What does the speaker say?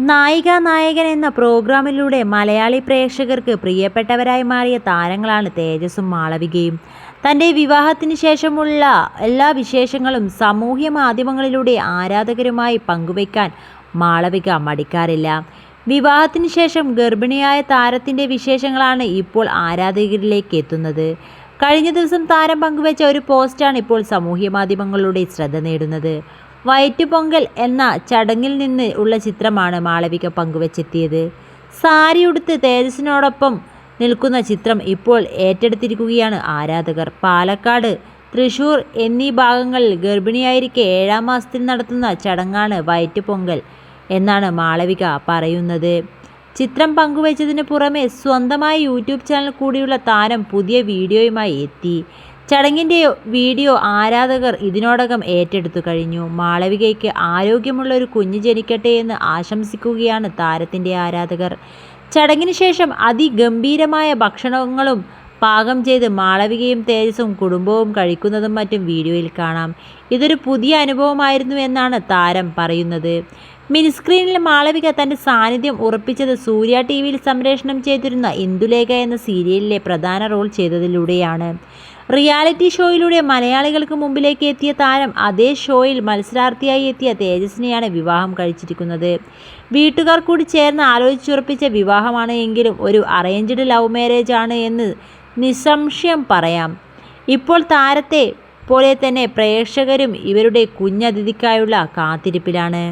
നായിക നായകൻ എന്ന പ്രോഗ്രാമിലൂടെ മലയാളി പ്രേക്ഷകർക്ക് പ്രിയപ്പെട്ടവരായി മാറിയ താരങ്ങളാണ് തേജസും മാളവികയും. തന്റെ വിവാഹത്തിന് ശേഷമുള്ള എല്ലാ വിശേഷങ്ങളും സാമൂഹ്യ മാധ്യമങ്ങളിലൂടെ ആരാധകരുമായി പങ്കുവയ്ക്കാൻ മാളവിക മടിക്കാറില്ല. വിവാഹത്തിന് ശേഷം ഗർഭിണിയായ താരത്തിന്റെ വിശേഷങ്ങളാണ് ഇപ്പോൾ ആരാധകരിലേക്ക് എത്തുന്നത്. കഴിഞ്ഞ ദിവസം താരം പങ്കുവച്ച ഒരു പോസ്റ്റാണ് ഇപ്പോൾ സാമൂഹ്യ മാധ്യമങ്ങളിലൂടെ ശ്രദ്ധ നേടുന്നത്. വയറ്റുപൊങ്കൽ എന്ന ചടങ്ങിൽ നിന്ന് ഉള്ള ചിത്രമാണ് മാളവിക പങ്കുവച്ചെത്തിയത്. സാരി ഉടുത്ത് തേജസ്സിനോടൊപ്പം നിൽക്കുന്ന ചിത്രം ഇപ്പോൾ ഏറ്റെടുത്തിരിക്കുകയാണ് ആരാധകർ. പാലക്കാട് തൃശൂർ എന്നീ ഭാഗങ്ങളിൽ ഗർഭിണിയായിരിക്കെ ഏഴാം മാസത്തിൽ നടത്തുന്ന ചടങ്ങാണ് വയറ്റുപൊങ്കൽ എന്നാണ് മാളവിക പറയുന്നത്. ചിത്രം പങ്കുവച്ചതിന് പുറമെ സ്വന്തമായി യൂട്യൂബ് ചാനൽ കൂടിയുള്ള താരം പുതിയ വീഡിയോയുമായി എത്തി. ചടങ്ങിന്റെ വീഡിയോ ആരാധകർ ഇതിനോടകം ഏറ്റെടുത്തു കഴിഞ്ഞു. മാളവികയ്ക്ക് ആരോഗ്യമുള്ള ഒരു കുഞ്ഞ് ജനിക്കട്ടെ എന്ന് ആശംസിക്കുകയാണ് താരത്തിന്റെ ആരാധകർ. ചടങ്ങിന് ശേഷം അതിഗംഭീരമായ ഭക്ഷണങ്ങളും പാകം ചെയ്ത് മാളവികയും തേജസും കുടുംബവും കഴിക്കുന്നതും മറ്റും വീഡിയോയിൽ കാണാം. ഇതൊരു പുതിയ അനുഭവമായിരുന്നു എന്നാണ് താരം പറയുന്നത്. മിനിസ്ക്രീനിൽ മാളവിക തന്റെ സാന്നിധ്യം ഉറപ്പിച്ചത് സൂര്യ ടി വിയിൽ സംപ്രേഷണം ചെയ്തിരുന്ന ഇന്ദുലേഖ എന്ന സീരിയലിലെ പ്രധാന റോൾ ചെയ്തതിലൂടെയാണ്. റിയാലിറ്റി ഷോയിലൂടെ മലയാളികൾക്ക് മുമ്പിലേക്ക് എത്തിയ താരം അതേ ഷോയിൽ മത്സരാർത്ഥിയായി എത്തിയ തേജസ്വിനെയാണ് വിവാഹം കഴിച്ചിരിക്കുന്നത്. വീട്ടുകാർ കൂടി ചേർന്ന് ആലോചിച്ചുറപ്പിച്ച വിവാഹമാണ് എങ്കിലും ഒരു അറേഞ്ച്ഡ് ലവ് മാരേജ് ആണ് എന്ന് നിസ്സംശയം പറയാം. ഇപ്പോൾ താരത്തെ പോലെ തന്നെ പ്രേക്ഷകരും ഇവരുടെ കുഞ്ഞതിഥിക്കായുള്ള കാത്തിരിപ്പിലാണ്.